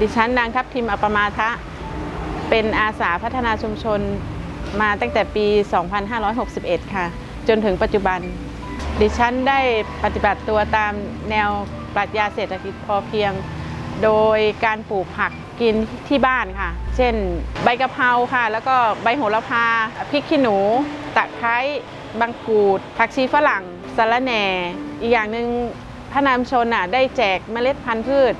ดิฉันนางทัพทิมอปมาทะ เป็นอาสาพัฒนาชุมชนมาตั้งแต่ปี 2561 ค่ะ จนถึงปัจจุบัน ดิฉันได้ปฏิบัติตัวตามแนวปรัชญาเศรษฐกิจพอเพียง โดยการปลูกผักกินที่บ้านค่ะ เช่น ใบกะเพราค่ะ แล้วก็ใบโหระพา พริกขี้หนู ตะไคร้บางกูด ผักชีฝรั่งสะระแหน่ อีกอย่างหนึ่งพระนามชนน่ะได้แจกเมล็ดพันธุ์พืช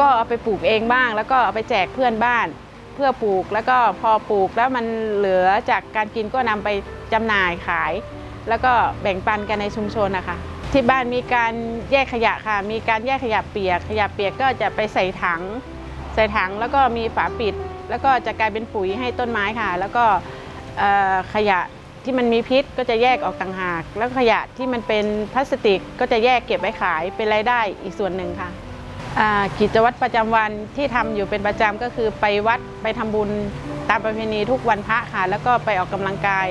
ก็เอาไปปลูกเองบ้าง แล้วก็เอาไปแจกเพื่อนบ้าน เพื่อปลูกแล้วก็พอปลูกแล้วมันเหลือจากการกินก็นำไปจำหน่ายขาย แล้วก็แบ่งปันกันในชุมชนนะคะ ที่บ้านมีการแยกขยะค่ะ มีการแยกขยะเปียก ขยะเปียกก็จะไปใส่ถัง ใส่ถังแล้วก็มีฝาปิด แล้วก็จะกลายเป็นปุ๋ยให้ต้นไม้ค่ะ แล้วก็ขยะที่มันมีพิษก็จะแยกออกต่างหาก แล้วขยะที่มันเป็นพลาสติกก็จะแยกเก็บไว้ขายเป็นรายได้อีกส่วนหนึ่งค่ะ กิจวัตรประจำวันที่ทำอยู่เป็นประจำก็คือไปวัดไปทำบุญตามประเพณีทุกวันพระค่ะ แล้วก็ไปออกกำลังกาย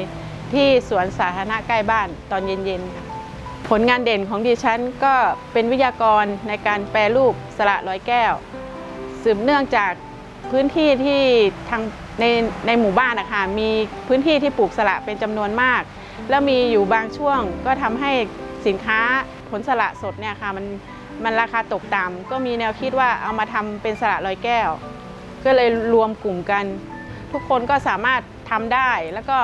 ที่สวนสาธารณะใกล้บ้านตอนเย็นๆค่ะผลงานเด่นของดิฉันก็เป็นวิทยากรในการแปรรูปสละร้อยแก้ว สืบเนื่องจากพื้นที่ที่ทางในในหมู่บ้านนะคะมีพื้นที่ที่ปลูกสละเป็นจำนวนมาก แล้วมีอยู่บางช่วงก็ทำให้สินค้า ผลสละสดเนี่ยค่ะมันมันราคาตกต่ำก็มีแนวคิดว่าเอามาทำเป็นสละร้อยแก้ว ก็เลยรวมกลุ่มกัน ทุกคนก็สามารถทำได้ แล้วก็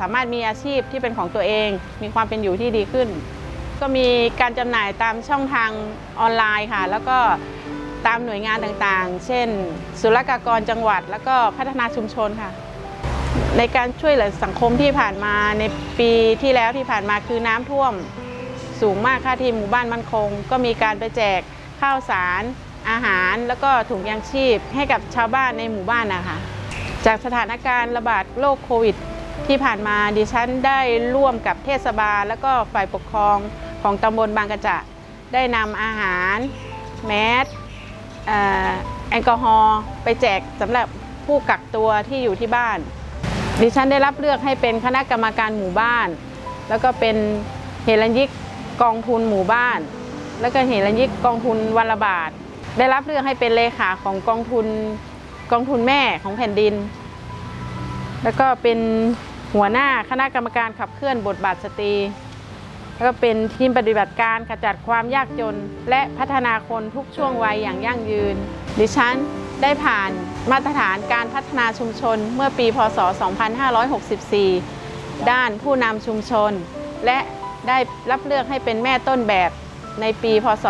สามารถมีอาชีพที่เป็นของตัวเอง มีความเป็นอยู่ที่ดีขึ้น ก็มีการจำหน่ายตามช่องทางออนไลน์ค่ะ แล้วก็ตามหน่วยงานต่างๆ เช่น ศุลกากรจังหวัด แล้วก็พัฒนาชุมชนค่ะ ในการช่วยเหลือสังคมที่ผ่านมาในปีที่แล้วที่ผ่านมาคือน้ำท่วม สูงมากค่ะที่หมู่บ้านมั่นคง ก็มีการไปแจกข้าวสารอาหาร แล้วก็ถุงยางชีพให้กับชาวบ้านในหมู่บ้านนะคะจากสถานการณ์ระบาดโรคโควิด ที่ผ่านมาดิฉันได้ร่วมกับเทศบาล แล้วก็ฝ่ายปกครองของตำบลบางกระจะได้นำอาหาร แมสแอลกอฮอล์ไปแจกสำหรับผู้กักตัวที่อยู่ที่บ้าน ดิฉันได้รับเลือกให้เป็นคณะกรรมการหมู่บ้าน แล้วก็เป็นเฮรัญยิก กองทุนหมู่บ้าน แล้วก็เฮรัญยิกกองทุนวันละบาท ได้รับเลือกให้เป็นเลขาของกองทุนกองทุนแม่ของแผ่นดิน แล้วก็เป็นหัวหน้าคณะกรรมการขับเคลื่อนบทบาทสตรี แล้วก็เป็นทีมปฏิบัติการขจัดความยากจน และพัฒนาคนทุกช่วงวัยอย่างยั่งยืน ดิฉันได้ผ่านมาตรฐานการพัฒนาชุมชนเมื่อปี พศ 2564 ด้านผู้นำชุมชน และ ได้รับเลือกให้เป็นแม่ต้นแบบในปีพศ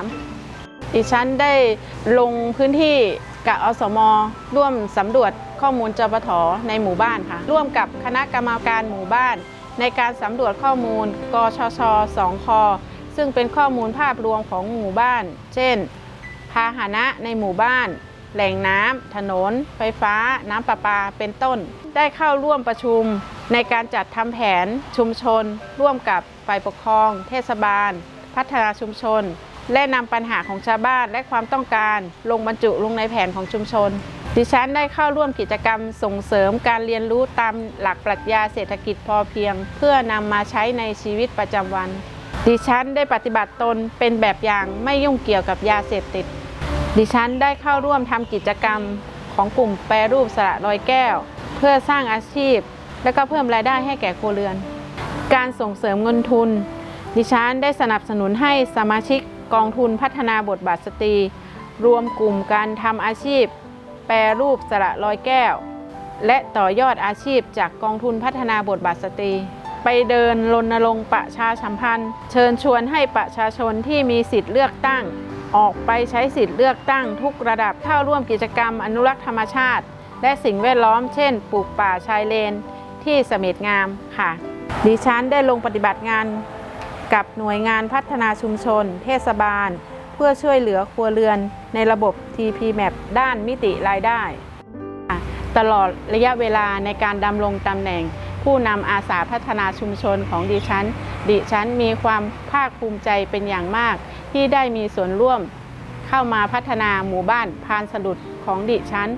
2563 ดิฉันได้ลงพื้นที่กับอสม ร่วมสำรวจข้อมูลจปทในหมู่บ้านค่ะ ร่วมกับคณะกรรมการหมู่บ้าน ในการสำรวจข้อมูล กชช2คซึ่งเป็นข้อมูลภาพรวมของหมู่บ้าน เช่น พาหนะในหมู่บ้าน แหล่งน้ำถนน ไฟฟ้า น้ำประปา เป็นต้น ได้เข้าร่วมประชุม ในการจัดทำแผนชุมชน ร่วมกับฝ่ายปกครอง เทศบาล พัฒนาชุมชน และนำปัญหาของชาวบ้านและความต้องการลงบรรจุลงในแผนของชุมชน ดิฉันได้เข้าร่วมกิจกรรมส่งเสริมการเรียนรู้ตามหลักปรัชญาเศรษฐกิจพอเพียง เพื่อนำมาใช้ในชีวิตประจำวัน ดิฉันได้ปฏิบัติตนเป็นแบบอย่างไม่ยุ่งเกี่ยวกับยาเสพติด ดิฉันได้เข้าร่วมทำกิจกรรมของกลุ่มแปรรูปสระลอยแก้ว เพื่อสร้างอาชีพ และก็เพิ่มรายได้ให้แก่ครัวเรือน การส่งเสริมเงินทุน ดิฉันได้สนับสนุนให้สมาชิกกองทุนพัฒนาบทบาทสตรี รวมกลุ่มการทำอาชีพ แปรรูปสระลอยแก้ว และต่อยอดอาชีพจากกองทุนพัฒนาบทบาทสตรี ไปเดินรณรงค์ประชาสัมพันธ์ เชิญชวนให้ประชาชนที่มีสิทธิ์เลือกตั้ง ออกไปใช้สิทธิ์เลือกตั้งทุกระดับเข้าร่วมกิจกรรมอนุรักษ์ธรรมชาติ และสิ่งแวดล้อมเช่น ปลูกป่าชายเลน ที่เสม็ดงามค่ะ ดิฉันได้ลงปฏิบัติงานกับหน่วยงานพัฒนาชุมชน เทศบาล เพื่อช่วยเหลือครัวเรือนในระบบ TP Map ด้านมิติรายได้ ตลอดระยะเวลาในการดำรงตำแหน่ง ผู้นำอาสาพัฒนาชุมชนของดิฉัน ดิฉันมีความภาคภูมิใจเป็นอย่างมาก ที่ได้มีส่วนร่วมเข้ามาพัฒนาหมู่บ้านพานสะดุดของดิฉัน